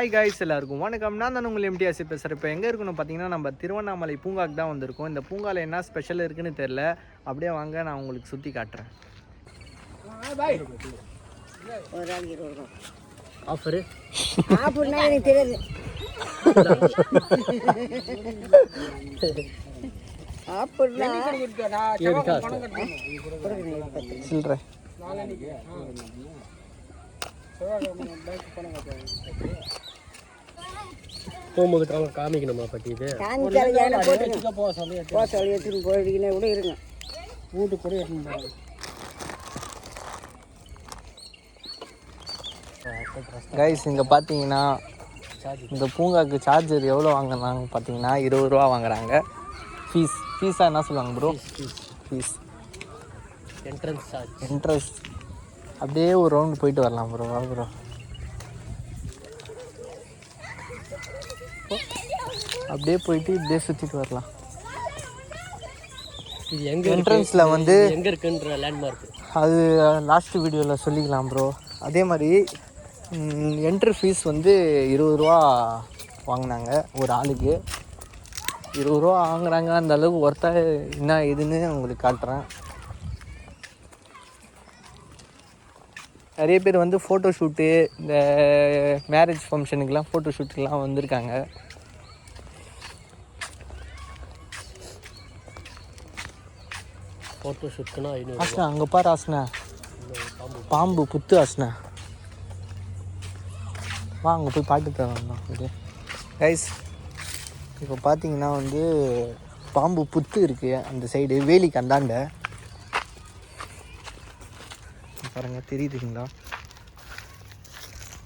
Hi guys எல்லாருக்கும் வணக்கம். நான் தான் உங்கள் எம்டிஆர்சி பேசுகிறேன் இப்போ எங்கே இருக்கணும் பார்த்தீங்கன்னா நம்ம திருவண்ணாமலை பூங்காக்கு தான் வந்திருக்கோம். இந்த பூங்காவில் என்ன ஸ்பெஷல் இருக்குன்னு தெரில அப்படியே வாங்க நான் உங்களுக்கு சுற்றி காட்டுறேன். ஒரு ரூபாய்க்கு இருபது ரூபா ஆஃபரு அப்படின்னா எனக்கு தெரியாது அப்படின்னா சில்லற. போகும்போது காம காமிக்கணுமா பட்டி இது? போக சொல்லி எடுத்துன்னு போயிடுக்கினே கூட இருங்க. வீட்டுக்கு கூட எடுத்துன்னு கைஸ் இங்கே பார்த்தீங்கன்னா இந்த பூங்காக்கு சார்ஜர் எவ்வளோ வாங்குறாங்க பார்த்தீங்கன்னா இருபது ரூபா வாங்குறாங்க. ஃபீஸ் ஃபீஸாக என்ன சொல்லுவாங்க bro fees entrance charge interest அப்படியே ஒரு ரவுண்டு போயிட்டு வரலாம் ப்ரோ வா ப்ரோ அப்படியே போயிட்டு இப்படியே சுற்றிட்டு வரலாம். இது எங்க என்ட்ரன்ஸில் வந்து எங்க இருக்குன்ற லேண்ட்மார்க் அது லாஸ்ட் வீடியோவில் சொல்லிக்கலாம் ப்ரோ அதே மாதிரி என்ட்ரி ஃபீஸ் வந்து இருபது ரூபா வாங்கினாங்க ஒரு ஆளுக்கு. இருபது ரூபா வாங்குறாங்க அந்த அளவுக்கு ஒர்த்தா என்ன ஏதுன்னு உங்களுக்கு காட்டுறேன். நிறைய பேர் வந்து ஃபோட்டோ ஷூட்டு இந்த மேரேஜ் ஃபங்க்ஷனுக்கெலாம் ஃபோட்டோ ஷூட்டுக்கெலாம் வந்திருக்காங்க. ஃபோட்டோ ஐநூறு ஆஸ்னா அங்கே பாரு ஆஸ்னா பாம்பு புத்து ஆஸ்னா வா அங்கே போய் பாட்டு தரலாம் இது. கைஸ் இப்போ பார்த்தீங்கன்னா வந்து பாம்பு புத்து இருக்குது அந்த சைடு வேலிக்கு அந்தாண்ட பாருங்க தெரியுதுங்களா?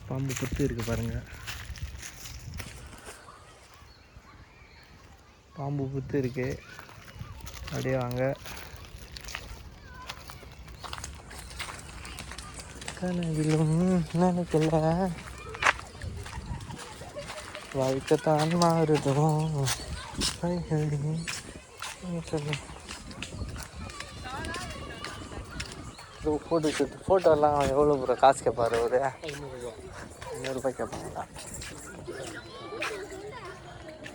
பாம்பு புத்து இருக்குது பாருங்க. பாம்பு புத்து இருக்கு. அப்படியே வாங்க. கனவிலும் நினைக்கல. வாழ்க்கைத்தான் மாறுதோ? ஃபோட்டோ ஷூட் ஃபோட்டோலாம் எவ்வளோ ப்ரோ காசு கேட்பாரு ஒரு ஐநூறுரூபா கேட்பாங்களா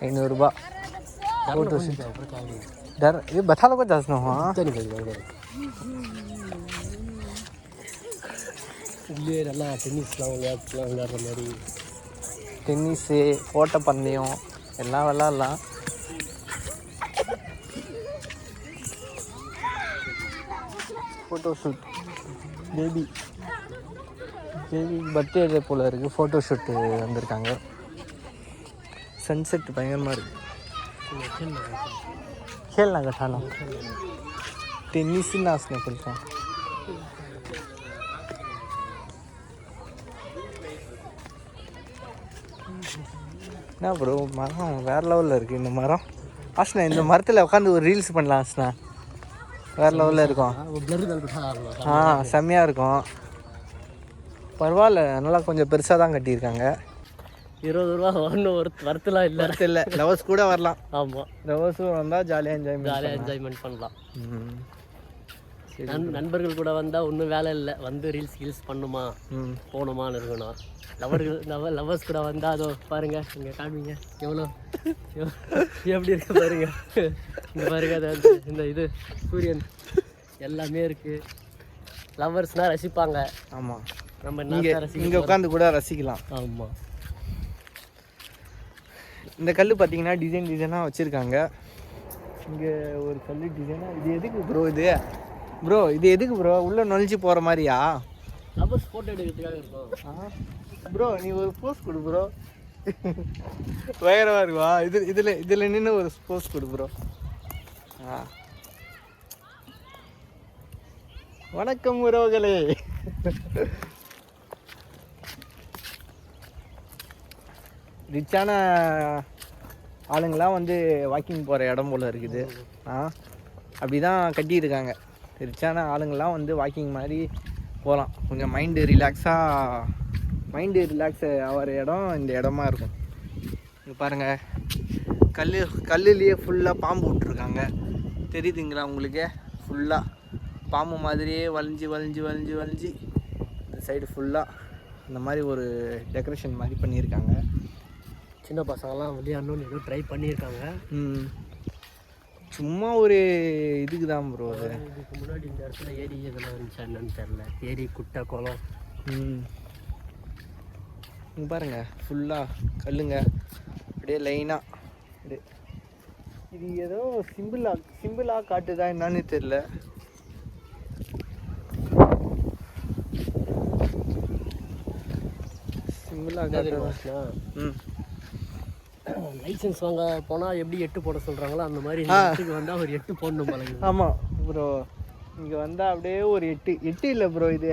ஐநூறுரூபா ஃபோட்டோ ஷூட் डर ये बता लो कुछ दस हुआ சரி சரி சரி இதுலேயே நல்லா டென்னிஸ்லாம் விளையாட்டுலாம் விளையாடுற மாதிரி டென்னிஸு ஓட்டப்பந்தயம் எல்லாம் விளாட்லாம் photo shoot baby baby birthday போல் இருக்குது ஃபோட்டோ ஷூட்டு வந்திருக்காங்க. சன்செட் பயங்கரமாக இருக்குது கேள்னா கட்டானா டென்னிஸ் நாசனை கேள்றான் என்ன ப்ரோ மரம் வேறு லெவலில் இருக்குது இந்த மரம். ஆஸ்னா இந்த மரத்தில் உட்காந்து ஒரு ரீல்ஸ் பண்ணலாம் ஆஸ்னா. வேறு லெவலில் இருக்கும். ஆ செம்மையாக இருக்கும். பரவாயில்ல நல்லா கொஞ்சம் பெருசாக தான் கட்டியிருக்காங்க. இருபது ரூபா ஒன்றும் ஒரு வரத்துலாம் இல்லை. இல்லை. லவர்ஸ் கூட வரலாம். ஆமாம் லவர்ஸும் வந்தால் ஜாலியாக என்ஜாய் ஜாலியாக என்ஜாய்மெண்ட் பண்ணலாம். ம் நண்பர்கள் கூட வந்தால் ஒன்றும் வேலை இல்லை. வந்து ரீல்ஸ் கீல்ஸ் பண்ணுமா? போகணுமான்னு இருக்கணும். லவர்கள் லவ் லவர்ஸ் கூட வந்தால் அதோ பாருங்க இங்கே காமிங்க. எவ்வளோ? எவ்வ- எப்படி இருக்கு பாருங்க. இங்கே பாருங்க அது வந்து இந்த இது சூரியன். எல்லாமே இருக்கு. லவர்ஸ்னால் ரசிப்பாங்க. ஆமாம் நம்ம இங்கே இங்கே உட்காந்து கூட ரசிக்கலாம். ஆமாம் இந்த கல் பார்த்தீங்கன்னா டிசைன் டிசைனாக வச்சுருக்காங்க. இங்கே ஒரு கல் டிசைனாக இது எதுக்கு ப்ரோ இது? ப்ரோ இது எதுக்கு ப்ரோ உள்ளே நுழைஞ்சு போகிற மாதிரியா? லவர்ஸ் ஃபோட்டோ எடுக்கிறதுக்காக இருக்கும். ப்ரோ நீ ஒரு போஸ் கொடு ப்ரோ வயரவா இருக்குவா? இது இதில் இதில் நின்று ஒரு போஸ் கொடு ப்ரோ ஆ. வணக்கம் உறவுகளே. ரிச்சான ஆளுங்களாம் வந்து வாக்கிங் போகிற இடம் போல் இருக்குது. ஆ? அப்படி தான் கட்டியிருக்காங்க. ரிச்சான ஆளுங்களாம் வந்து வாக்கிங் மாதிரி போகலாம். கொஞ்சம் மைண்டு ரிலாக்ஸாக மைண்டு ரிலாக்ஸ் ஆகிற இடம் இந்த இடமா இருக்கும். இங்கே பாருங்கள் கல் கல்லுலேயே ஃபுல்லாக பாம்பு விட்ருக்காங்க தெரியுதுங்களா உங்களுக்கு? ஃபுல்லாக பாம்பு மாதிரியே வளைஞ்சு வளைஞ்சு வளைஞ்சு வளைஞ்சு இந்த சைடு ஃபுல்லாக இந்த மாதிரி ஒரு டெக்கரேஷன் மாதிரி பண்ணியிருக்காங்க. சின்ன பசங்கள்லாம் விளையாடணும்னு ஏதோ ட்ரை பண்ணியிருக்காங்க. சும்மா ஒரு இதுக்கு தான் ப்ரோ அது. இதுக்கு முன்னாடி இந்த இடத்துல ஏரி இதெல்லாம் இருந்துச்சா என்னன்னு தெரில ஏரி குட்டை குளம். ம். இங்க பாருங்க ஃபுல்லாக கல்லுங்க. அப்படியே லைனாக இது ஏதோ சிம்பிளா சிம்பிளா காட்டுதா என்னன்னு தெரியல. சிம்பிளா காட்டுதா? ம். லைசன்ஸ் வாங்க போனால் எப்படி எட்டு போட சொல்கிறாங்களோ அந்த மாதிரி இடத்துக்கு வந்தால் ஒரு எட்டு போடணும் போல ஆமாம் ப்ரோ இங்கே வந்தால் அப்படியே ஒரு எட்டு. எட்டு இல்லை ப்ரோ இது.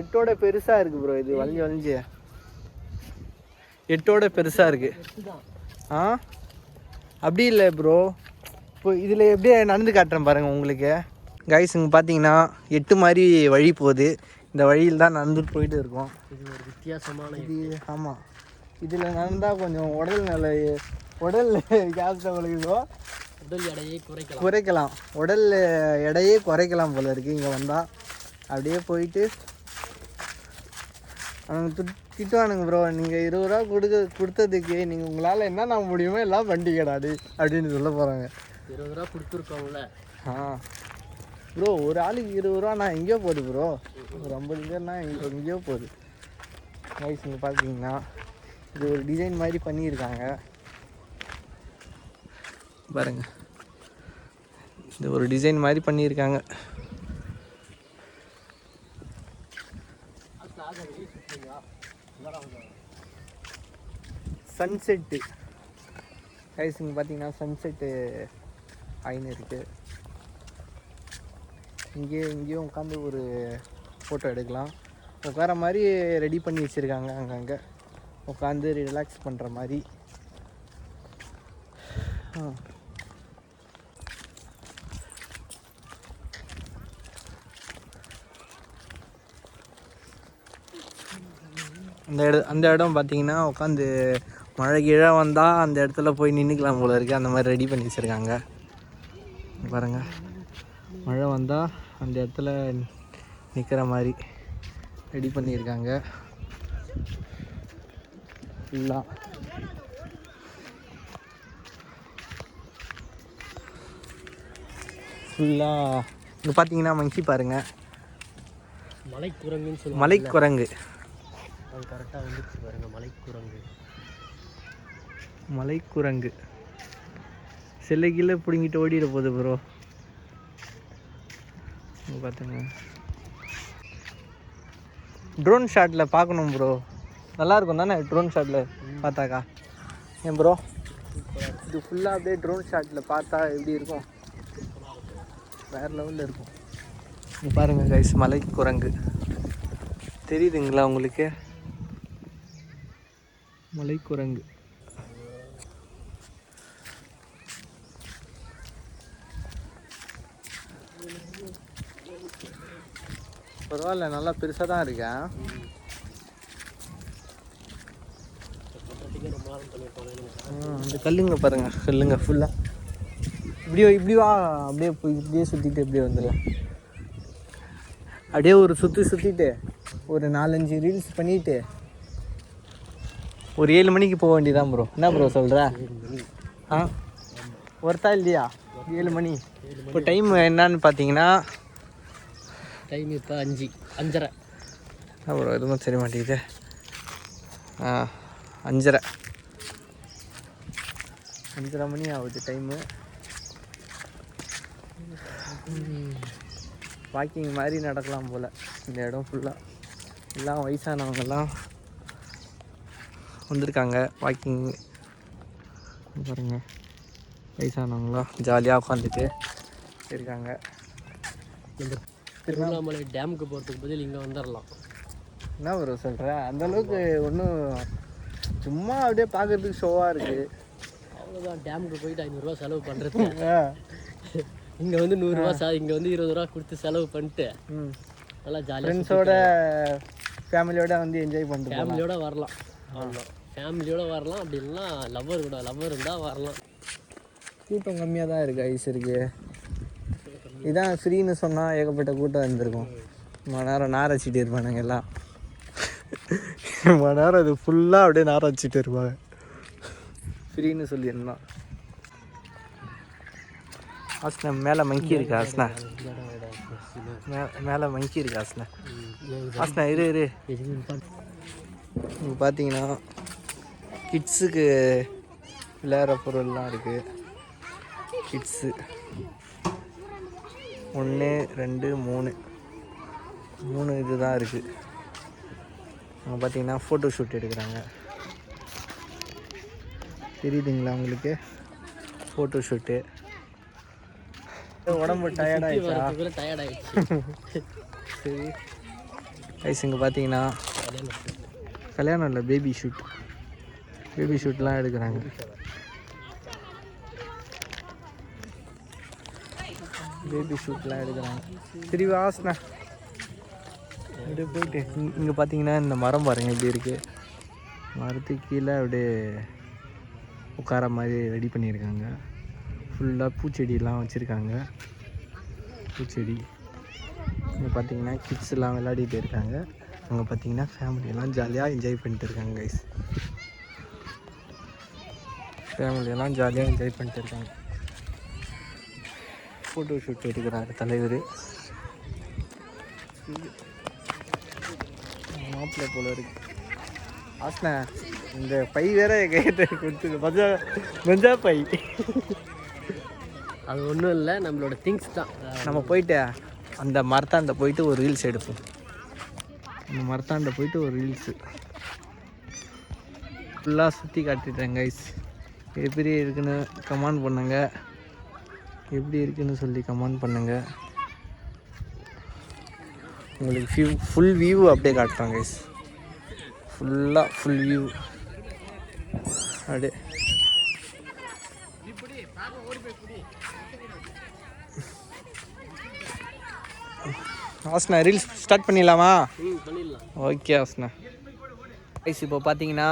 எட்டோட பெருசாக இருக்குது ப்ரோ இது. வளைஞ்சு வளைஞ்சு எட்டோட பெருசாக இருக்குது ஆ? அப்படி இல்லை ப்ரோ இப்போ இதில் எப்படியே நடந்து காட்டுறேன் பாருங்கள் உங்களுக்கு. கைஸ் இங்கே பார்த்தீங்கன்னா எட்டு மாதிரி வழி போகுது. இந்த வழியில் தான் நடந்துட்டு போயிட்டு இருக்கோம். இது ஒரு வித்தியாசமான இது ஆமாம் இதில் நடந்தால் கொஞ்சம் உடல் நிலை உடல் கேஸ் விழுகுதோ உடல் எடையை குறைக்கலாம். குறைக்கலாம். உடல் எடையே குறைக்கலாம் போல இருக்கு. இங்கே வந்தால் அப்படியே போயிட்டு அவங்க திட் திட்டுவானுங்க ப்ரோ நீங்கள் இருபது ரூபா கொடுக்க கொடுத்ததுக்கு நீங்கள் உங்களால் என்ன நான் முடியுமோ எல்லாம் பண்ணிக்கடாது அப்படின்னு சொல்ல போகிறாங்க இருபது ரூபா கொடுத்துருக்கோம்ல. ஆ. ப்ரோ ஒரு ஆளுக்கு இருபது ரூபா நான் எங்கேயோ போகுது ப்ரோ ஒரு ஐம்பது பேர்னா எங்க- எங்கேயோ போகுது. வயசு இங்கே பார்த்தீங்கன்னா இது ஒரு டிசைன் மாதிரி பண்ணியிருக்காங்க. பாருங்க. இது ஒரு டிசைன் மாதிரி பண்ணியிருக்காங்க. சன்செட்டு கைஸ் இங்கே பார்த்தீங்கன்னா சன்செட்டு ஆயின்னு இருக்குது இங்கே இங்கேயும் உட்காந்து ஒரு ஃபோட்டோ எடுக்கலாம். உட்கார மாதிரி ரெடி பண்ணி வச்சுருக்காங்க அங்கங்கே. உட்காந்து ரிலாக்ஸ் பண்ணுற மாதிரி. அந்த இடம் அந்த இடம் பார்த்தீங்கன்னா உட்காந்து மழை கீழே வந்தால் அந்த இடத்துல போய் நின்றுக்கலாம் போல இருக்குது அந்த மாதிரி ரெடி பண்ணி வச்சுருக்காங்க. பாருங்கள் மழை வந்தால் அந்த இடத்துல நிற்கிற மாதிரி ரெடி பண்ணியிருக்காங்க. ஃபுல்லாக ஃபுல்லாக இங்கே பார்த்தீங்கன்னா மங்கி பாருங்கள் மலைக்குரங்குன்னு சொல்லுவாங்க மலைக்குரங்கு. அது கரெக்டாக வந்துருச்சு பாருங்க மலைக்குரங்கு. மலைக்குரங்கு. சிலை கீழே பிடுங்கிட்டு ஓடிட போகுது ப்ரோ பார்த்துங்க ட்ரோன் ஷாட்டில் பார்க்கணும் ப்ரோ நல்லா இருக்கும் தானே ட்ரோன் ஷாட்டில் பார்த்தாக்கா? ஏன் ப்ரோ இது ஃபுல்லாக அப்படியே ட்ரோன் ஷாட்டில் பார்த்தா எப்படி இருக்கும்? வேறு லெவலில் இருக்கும். இங்கே பாருங்க கைஸ் மலைக்குரங்கு. தெரியுதுங்களா உங்களுக்கு? மலைக்குரங்கு. பரவாயில்ல நல்லா பெருசாக தான் இருக்கேன் ரொம்ப நேரம் பண்ணியிருப்பாங்க ம், அந்த கல்லுங்க பாருங்க கல்லுங்க ஃபுல்லாக இப்படியே இப்படி வா அப்படியே போய் இப்படியே சுற்றிட்டு இப்படியே வந்துடலாம். அப்படியே ஒரு சுற்றி சுற்றிட்டு ஒரு நாலஞ்சு ரீல்ஸ் பண்ணிட்டு ஒரு ஏழு மணிக்கு போக வேண்டியதான் ப்ரோ என்ன ப்ரோ சொல்கிற ஆ? ஒருத்தா இல்லையா? ஏழு மணி. இப்போ டைம் என்னன்னு பார்த்தீங்கன்னா டைம் இப்போ அஞ்சு அஞ்சரை. ப்ரோ எதுவும் தெரிய மாட்டேங்குது. ஆ அஞ்சரை. அஞ்சரை மணி ஆகுது டைமு வாக்கிங் மாதிரி நடக்கலாம் போல். இந்த இடம் ஃபுல்லாக எல்லாம் வயசானவங்கெல்லாம் வந்திருக்காங்க. வாக்கிங் பாருங்க. வயசானவங்களாம் ஜாலியாக உட்காந்துட்டு இருக்காங்க. இந்த திருவண்ணாமலை டேமுக்கு போகிறதுக்கு பதில் இங்கே வந்துடலாம் என்ன ப்ரோ சொல்கிற அந்த அளவுக்கு ஒன்றும் சும்மா அப்படியே பார்க்கறதுக்கு ஷோவாக இருக்குது அவ்வளோதான் டேமுக்கு போயிட்டு ஐநூறுரூவா செலவு பண்ணுறது இங்கே வந்து நூறுரூவா சா இங்கே வந்து இருபது ரூபா கொடுத்து செலவு பண்ணிட்டு. நல்லா ஜாலியாக ஃப்ரெண்ட்ஸோட ஃபேமிலியோட வந்து என்ஜாய் போகலாம் ஃபேமிலியோட வரலாம். அவ்வளோதான் ஃபேமிலியோட வரலாம். அப்படி இல்லைன்னா லவ்வர் கூட லவ்வர் இருந்தால் வரலாம். கூட்டம் கம்மியாக தான் இருக்குது ஐஸ் இருக்கு. இதான் ஃப்ரீன்னு சொன்னால் ஏகப்பட்ட கூட்டம் இருந்திருக்கும். மணி நேரம் நார் வச்சுட்டு இருப்பானுங்க எல்லாம். மணி நேரம் இது ஃபுல்லாக அப்படியே நார் வச்சுட்டு இருப்பாங்க. ஃப்ரீன்னு சொல்லியிருந்தான் ஆஸ்னா மேலே மங்கி இருக்கு ஆஸ்னா மே மேலே மங்கி இருக்கு ஆஸ்னா ஆஸ்னா இரு இரு. இங்கே பார்த்தீங்கன்னா கிட்ஸுக்கு விளையாடுற பொருள்லாம் இருக்குது கிட்ஸு ஒன்று ரெண்டு மூணு. மூணு இதுதான் இருக்குது அங்கே பார்த்தீங்கன்னா ஃபோட்டோ ஷூட் எடுக்கிறாங்க. தெரியுதுங்களா உங்களுக்கு? ஃபோட்டோ ஷூட்டு உடம்பு டயர்டாகிடுச்சா டயர்ட் ஆயிடுச்சு. சரி. ஐஸ் இங்கே பார்த்தீங்கன்னா கல்யாணம் இல்லை பேபி ஷூட் பேபி ஷூட்லாம் எடுக்கிறாங்க. பேபி ஷூட்லாம் எடுக்கிறாங்க. சரி வாசனா. அப்படியே போயிட்டு இங்கே பார்த்தீங்கன்னா இந்த மரம் பாருங்க எப்படி இருக்குது மரத்துக்கு கீழே அப்படியே உட்கார மாதிரி ரெடி பண்ணியிருக்காங்க. ஃபுல்லாக பூச்செடியெல்லாம் வச்சுருக்காங்க. பூச்செடி. இங்கே பார்த்தீங்கன்னா கிட்ஸ்லாம் விளையாடிட்டு இருக்காங்க. அங்கே பார்த்தீங்கன்னா ஃபேமிலியெல்லாம் ஜாலியாக என்ஜாய் பண்ணிட்டு இருக்காங்க கைஸ் ஃபேமிலியெல்லாம் ஜாலியாக என்ஜாய் பண்ணிட்டு இருக்காங்க. ஃபோட்டோ ஷூட் எடுக்கிறாரு தலைவர். மாப்பிள்ளை போல இருக்குது ஆஸ்னா இந்த பை வேற கையிட்ட கொடுத்து மஜா மஞ்சா பை. அது ஒன்றும் இல்லை நம்மளோட திங்ஸ் தான். நம்ம போயிட்டு அந்த மரத்தாண்ட போயிட்டு ஒரு ரீல்ஸ் எடுப்போம். அந்த மரத்தாண்ட போயிட்டு ஒரு ரீல்ஸு ஃபுல்லாக சுற்றி காட்டிட்டேன் கைஸ் எப்படி இருக்குன்னு கமெண்ட் பண்ணுங்க. எப்படி இருக்குன்னு சொல்லி கமெண்ட் பண்ணுங்க. உங்களுக்கு வியூ ஃபுல் வியூ அப்படியே காட்டுறேன் கைஸ் ஃபுல்லாக ஃபுல் வியூ அப்படியே ஆஸ்னா ரீல்ஸ் ஸ்டார்ட் பண்ணிடலாமா? ஓகே ஆஸ்னா கைஸ் இப்போ பார்த்தீங்கன்னா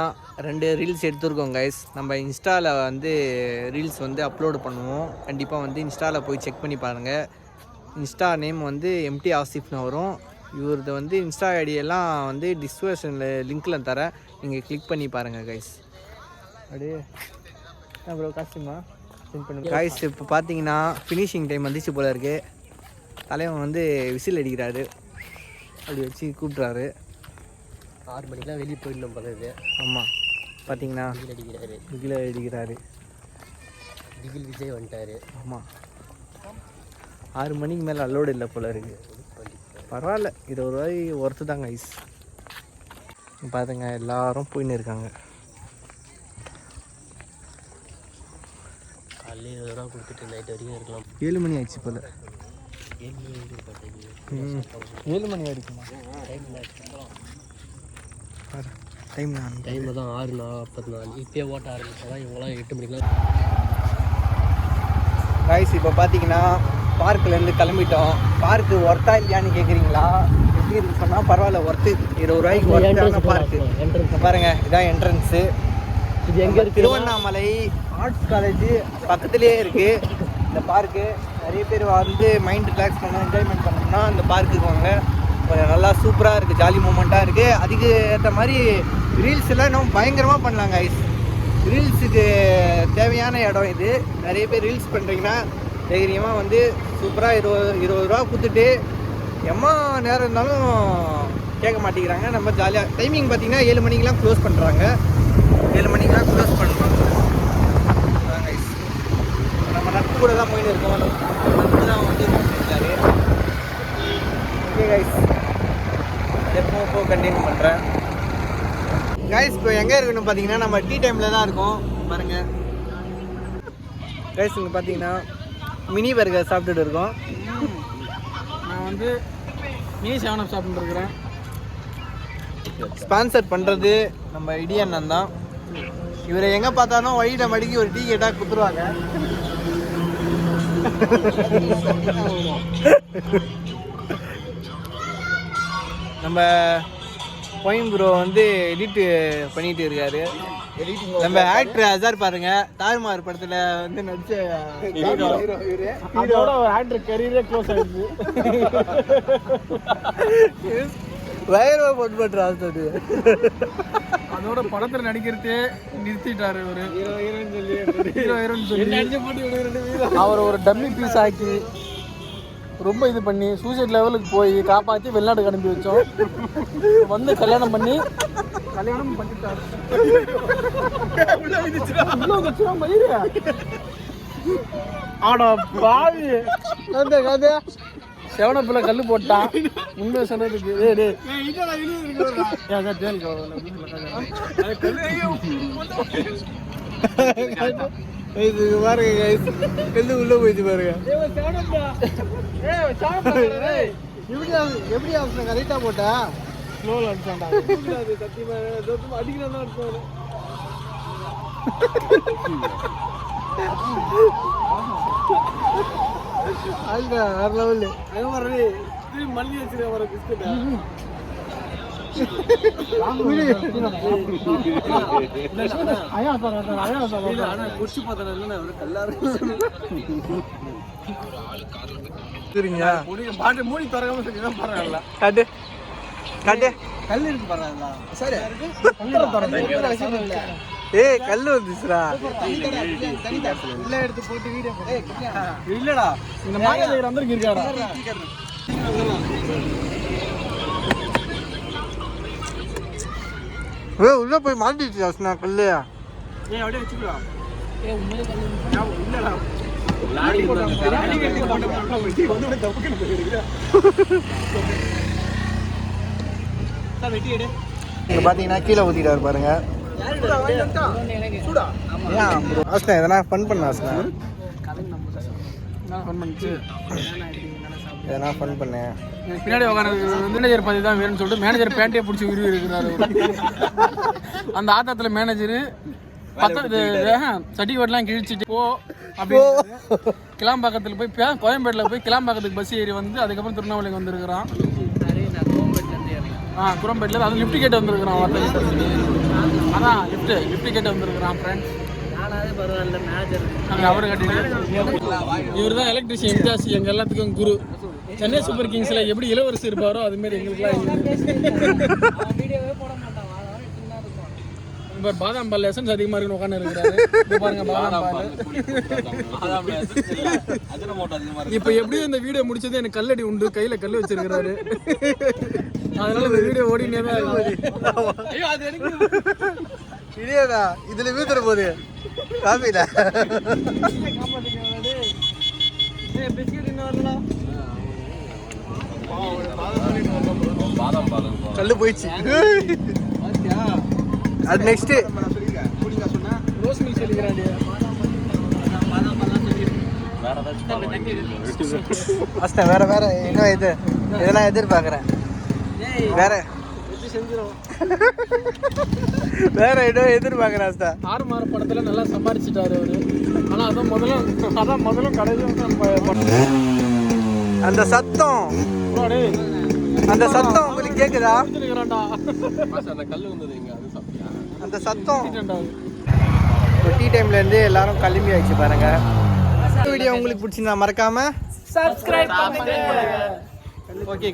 ரெண்டு ரீல்ஸ் எடுத்துருக்கோம் கைஸ் நம்ம இன்ஸ்டாவில் வந்து ரீல்ஸ் வந்து அப்லோடு பண்ணுவோம். கண்டிப்பாக வந்து இன்ஸ்டாவில் போய் செக் பண்ணி பாருங்கள் இன்ஸ்டா நேம் வந்து எம்டி ஆசிஃப்னு வரும். இவரது வந்து இன்ஸ்டா ஐடியெல்லாம் வந்து டிஸ்கிரிப்ஷனில் லிங்க்கில் தரேன். நீங்கள் கிளிக் பண்ணி பாருங்கள் கைஸ் அப்படியே சென்ட் பண்ணுங்க. கைஸ் இப்போ பார்த்தீங்கன்னா ஃபினிஷிங் டைம் வந்துச்சு போல இருக்குது தலைவன் வந்து விசில் அடிக்கிறாரு. அப்படி வச்சு கூப்பிட்றாரு. ஆறு மணிக்கெலாம் வெளியே போயிடணும் பக்கத்து ஆமாம் பார்த்தீங்கன்னா டிகில் அடிக்கிறாரு. விசில் அடிக்கிறாரு. டிகில் விஜய் வந்துட்டாரு. ஆமாம் ஆறு மணிக்கு மேலே அலோடு இல்லை போல இருக்கு. பரவாயில்ல. இருபது ரூபாய் ஒர்த்து தாங்க ஐஸ் பாருங்க எல்லாரும் போயின்னு இருக்காங்க. காலையில் இருபது ரூபா கொடுத்துட்டு நைட் வரைக்கும் இருக்கலாம். ஏழு மணி ஆயிடுச்சு போல. ஏழு மணி வரைக்கும் பார்த்தீங்க ம். ஏழு மணி வரைக்குமா? டைம் டைம் தான் ஆறு நாற்பத்தி நாலு இப்போயே ஓட்ட ஆரம்பிச்சா தான் இவங்களாம் எட்டு மணிக்கெலாம் கைஸ் இப்போ பார்த்தீங்கன்னா பார்க்லேருந்து கிளம்பிட்டோம். பார்க்கு ஒர்த்தா இல்லையான்னு கேட்குறீங்களா எப்படி இருக்கு சொன்னால் பரவாயில்ல ஒர்த்து இருபது ரூபாய்க்கு ஒர்த்தான பார்க்கு என்ட்ரன்ஸ் பாருங்க இதான் என்ட்ரன்ஸு இது எங்கே திருவண்ணாமலை ஆர்ட்ஸ் காலேஜ் பக்கத்துலேயே இருக்குது இந்த பார்க்கு நிறைய பேர் வந்து மைண்ட் ரிலாக்ஸ் பண்ண என்ஜாய்மெண்ட் பண்ணணும்னா இந்த பார்க்குக்கு வாங்க கொஞ்சம் நல்லா சூப்பராக இருக்குது ஜாலி மூமெண்ட்டாக இருக்குது அதுக்கு ஏற்ற மாதிரி ரீல்ஸ் எல்லாம் இன்னும் பயங்கரமாக பண்ணலாங்க ஐஸ் ரீல்ஸுக்கு தேவையான இடம் இது. நிறைய பேர் ரீல்ஸ் பண்ணுறீங்கன்னா தைரியமாக வந்து சூப்பராக இருபது இருபது ரூபா கொடுத்துட்டு எம்மா நேரம் இருந்தாலும் கேட்க மாட்டேங்கிறாங்க. நம்ம ஜாலியாக டைமிங் பார்த்தீங்கன்னா ஏழு மணிக்கெலாம் க்ளோஸ் பண்ணுறாங்க ஏழு மணிக்கெலாம் க்ளோஸ் பண்ணுறாங்க நம்ம நட்பு கூட தான் போயின்னு இருக்கோம். நட்பு தான் வந்து ஓகே கைஸ் எப்போ போ கண்டினியூ பண்ணுறேன் கைஸ் இப்போ எங்கே இருக்குன்னு பார்த்தீங்கன்னா நம்ம டீ டைமில் தான் இருக்கோம். பாருங்க. கைஸ் இங்கே பார்த்தீங்கன்னா மினி பர்கர் சாப்பிட்டுட்டு இருக்கோம். நான் வந்து மினி செவன் அப் சாப்பிட்டு இருக்கிறேன். ஸ்பான்சர் பண்ணுறது நம்ம இடியண்ணன் தான். இவரை எங்கே பார்த்தாலும் வழியில மடிக்கி ஒரு டீ கேட்டால் குத்துருவாங்க. நம்ம பொயின் ப்ரோ வந்து எடிட் பண்ணிட்டு இருக்காரு. நம்ம ஆக்டர் அசார் பாருங்க. தார்மார் படத்துல வந்து நடிச்ச. அதோட ஒரு ஆக்டர் கரியரே க்ளோஸ் ஆயிடுச்சு. பயங்கரமா பொன் பண்றா அது அதோட படத்துல நடிக்கிறதே நிறுத்திட்டாரு இவரு. ஹீரோ ஹீரோன்னு சொல்லி அவர் ஒரு டம்மி பீஸ் ஆக்கி ரொம்ப இது பண்ணி சூசைட் லெவலுக்கு போய் காப்பாற்றி வெளிநாட்டுக்கு அனுப்பி வச்சோம். வந்து கல்யாணம் பண்ணி கல்யாணம் பண்ணிட்டாரு. ஆடா பாவி. அந்த கதை செவனப்புல கல்லு போட்டான். உண்மை சொன்னதுக்கு ஜெயிலுக்கு வரணும். இது பாருங்க. கல்லு உள்ள போயிடுச்சு பாருங்க எப்படி எப்படி ஆப்ஷன் கரெக்டா போட்டா ஸ்லோவில் அடிச்சான்டா சத்தியமா அடிக்கிறதா அடிச்சாரு அதுல வேற லெவலு அது மாதிரி திரும்பி மல்லி வச்சிருக்க வர பிஸ்கட் பாட்டு மூடி திறக்காம சொல்லி பரவாயில்ல காட்டு காட்டு கல் இருக்கு பரவாயில்ல சரி ஏய் கல்லு வந்துச்சுடா. இல்லடா. இந்த மேனேஜர் வந்து ஏ உள்ள போய் மாட்டிச்சு அஸ்னா கல்லு. ஏய் அப்படியே வச்சுக்கலாம் இல்லடா. இங்க பாத்தீங்கன்னா கீழே ஊத்திட்டாரு பாருங்க. எதனா ஃபன் பண்ண அஸ்னா எதனா ஃபன் பண்ணேன் பின்னாடி உட்காந்து மேனேஜர் பதவி தான் வேணும்னு சொல்லிட்டு மேனேஜர் பேண்ட்டே பிடிச்சி உருவி இருக்கிறாரு அந்த ஆத்தாத்துல மேனேஜர் பத்து சர்டிஃபிகேட்லாம் கிழிச்சிட்டு போ அப்படின்னு கிளாம்பாக்கத்தில் போய் கோயம்பேட்டில் போய் கிளாம்பாக்கத்துக்கு பஸ் ஏறி வந்து அதுக்கப்புறம் திருவண்ணாமலைக்கு வந்திருக்கிறான். ஆ குரம்பேட்டில் அது லிஃப்ட் கேட்டு வந்திருக்கிறான் ஒருத்தன் அதான் லிஃப்ட் லிஃப்ட் கேட்டு வந்திருக்கிறான் ஃப்ரெண்ட்ஸ் அவரு கட்டிட்டு இவர் தான் எலக்ட்ரிஷியன் இம்தாஸ் எங்க எல்லாத்துக்கும் குரு. சென்னை சூப்பர் கிங்ஸ்ல எப்படி இளவரசி இருப்பாரோ அது மாதிரி எங்களுக்குலாம் இப்போ பாதாம் பால் எசன்ஸ் அதிகமாக இருக்குன்னு உட்காந்து இருக்கிறாரு. பாருங்க பாதாம் பால். இப்போ எப்படியும் இந்த வீடியோ முடிச்சது எனக்கு கல்லடி உண்டு கையில கல் வச்சிருக்கிறாரு. அதனால இந்த வீடியோ ஓடினே தான். இல்லையாடா இதுல வீத்துற போகுது காப்பில கல்லு போயிடுச்சு. அது நெக்ஸ்ட் ரோஸ் மில்க் சொல்லிக்கிறாண்டி வேற வேற என்ன இது? இதெல்லாம் எதிர்பார்க்குறேன். வேற. வேற இடம் எதிர்பார்க்குறேன் அஸ்தா ஆறு மாற படத்துல நல்லா சம்பாரிச்சிட்டாரு அவரு. ஆனா அதான் முதல்ல அதான் முதல்ல கடைசியும் அந்த சத்தம். அந்த சத்தம் உங்களுக்கு கேக்குதா? அந்த சத்தம். டீ டைம்ல இருந்து எல்லாரும் கிளம்பி ஆயிடுச்சு பாருங்க. வீடியோ உங்களுக்கு பிடிச்சிருந்தா மறக்காம சப்ஸ்கிரைப் பண்ணுங்க ஓகே